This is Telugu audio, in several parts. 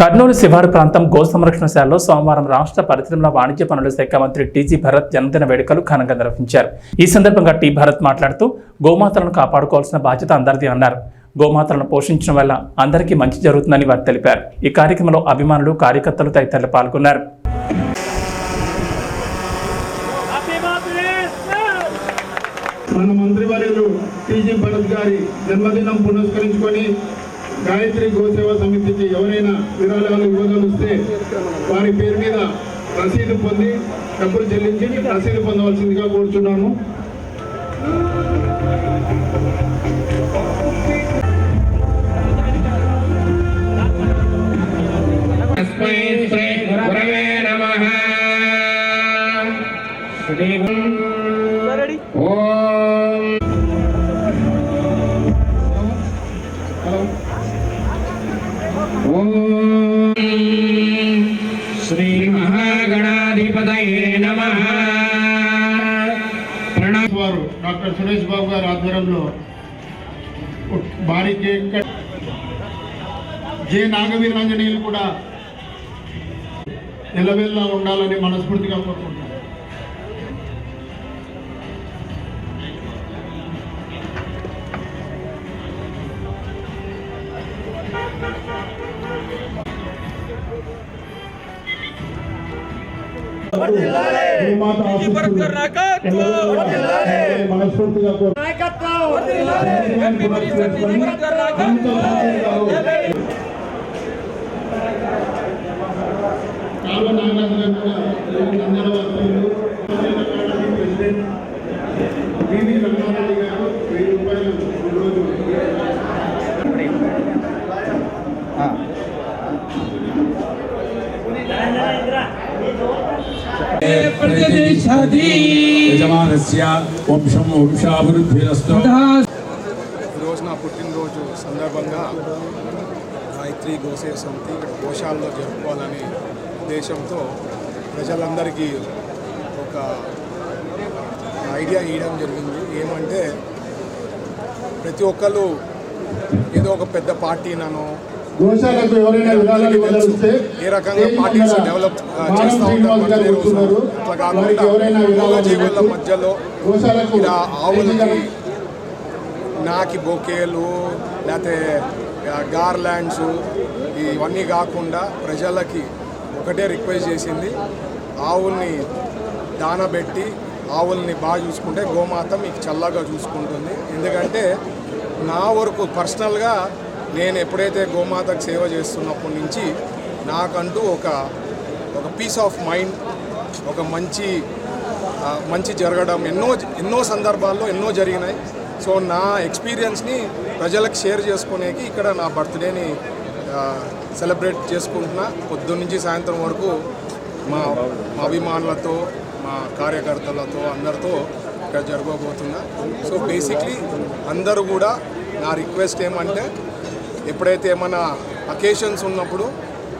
కర్నూలు శివారు ప్రాంతం గో సంరక్షణశాలలో సోమవారం రాష్ట్ర పరిశ్రమల వాణిజ్య పనుల శాఖ మంత్రి టీజీ భరత్ జన్మదిన వేడుకలు ఘనంగా నిర్వహించారు. ఈ సందర్భంగా టీ భరత్ మాట్లాడుతూ గోమాతలను కాపాడుకోవాల్సిన బాధ్యత అందరిది అన్నారు. గోమాతలను పోషించడం వల్ల అందరికీ మంచి జరుగుతుందని వారు తెలిపారు. ఈ కార్యక్రమంలో అభిమానులు కార్యకర్తలు తదితరులు పాల్గొన్నారు. మన మంత్రివర్యులు టీజీ భరత్ గారి జన్మదినం పురస్కరించుకొని గాయత్రి గోసేవ సమితికి ఎవరైనా విరాళాలు ఇవ్వగలిస్తే వారి పేరు మీద రసీదు పొంది డబ్బులు చెల్లించి రసీదు పొందవలసిందిగా కోరుచున్నాను. తస్మై శ్రీ గురవే నమః. శ్రీ ఓం మహాగణాధిపతయే వారు డాక్టర్ సురేష్ బాబు గారి ఆధ్వర్యంలో భారీ కేక్ కట్. జే నాగవీరాంజనేయులు కూడా ఎల్లవెల్లా ఉండాలని మనస్ఫూర్తిగా కోరుకుంటున్నాను. మనస్ఫూర్తిగా నాగరాజు గారు కూడా నంద్యాల ప్రెసిడెంట్ యజమానస్య వంశం వంశాభివృద్ధిరస్తు. ఈరోజు నా పుట్టినరోజు సందర్భంగా గాయత్రి గోసే సమితి ఇక్కడ గోశాలలో జరుపుకోవాలని ఉద్దేశంతో ప్రజలందరికీ ఒక ఐడియా ఇవ్వడం జరిగింది. ఏమంటే ప్రతి ఒక్కరు ఏదో ఒక పెద్ద పార్టీనను గోశాలకు ఎవరైనా విరాళాలు ఏ రకంగా పార్టీస్ డెవలప్ చేస్తూ ఉంటారు రోజు అట్లా కాకుండా జీవుల. మధ్యలో గోశాలకు ఇలా ఆవులకి నాకి బొకేలు లేకపోతే గార్లాండ్స్ ఇవన్నీ కాకుండా ప్రజలకి ఒకటే రిక్వెస్ట్ చేసింది. ఆవుల్ని దానబెట్టి ఆవుల్ని బాగా చూసుకుంటే గోమాత మీకు చల్లగా చూసుకుంటుంది. ఎందుకంటే నా వరకు పర్సనల్గా నేను ఎప్పుడైతే గోమాతకు సేవ చేస్తున్నప్పటి నుంచి నాకంటూ ఒక ఒక పీస్ ఆఫ్ మైండ్ ఒక మంచి మంచి జరగడం ఎన్నో ఎన్నో సందర్భాల్లో ఎన్నో జరిగినాయి. సో నా ఎక్స్పీరియన్స్ని ప్రజలకు షేర్ చేసుకునేకి ఇక్కడ నా బర్త్డేని సెలబ్రేట్ చేసుకుంటున్నా. పొద్దున్న నుంచి సాయంత్రం వరకు మా మా అభిమానులతో మా కార్యకర్తలతో అందరితో ఇక్కడ జరగబోతున్నా. సో బేసిక్లీ అందరూ కూడా నా రిక్వెస్ట్ ఏమంటే ఎప్పుడైతే ఏమైనా అకేషన్స్ ఉన్నప్పుడు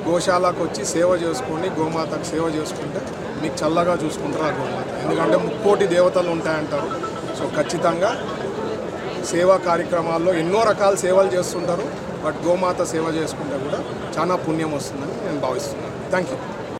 గోశాలకు వచ్చి సేవ చేసుకోండి గోమాతకు సేవ చేసుకుంటే మీకు చల్లగా చూసుకుంటారు ఆ గోమాత. ఎందుకంటే ముక్కోటి దేవతలు ఉంటాయంటారు. సో ఖచ్చితంగా సేవా కార్యక్రమాల్లో ఎన్నో రకాల సేవలు చేస్తుంటారు. బట్ గోమాత సేవ చేసుకుంటే కూడా చాలా పుణ్యం వస్తుందని నేను భావిస్తున్నాను. Thank you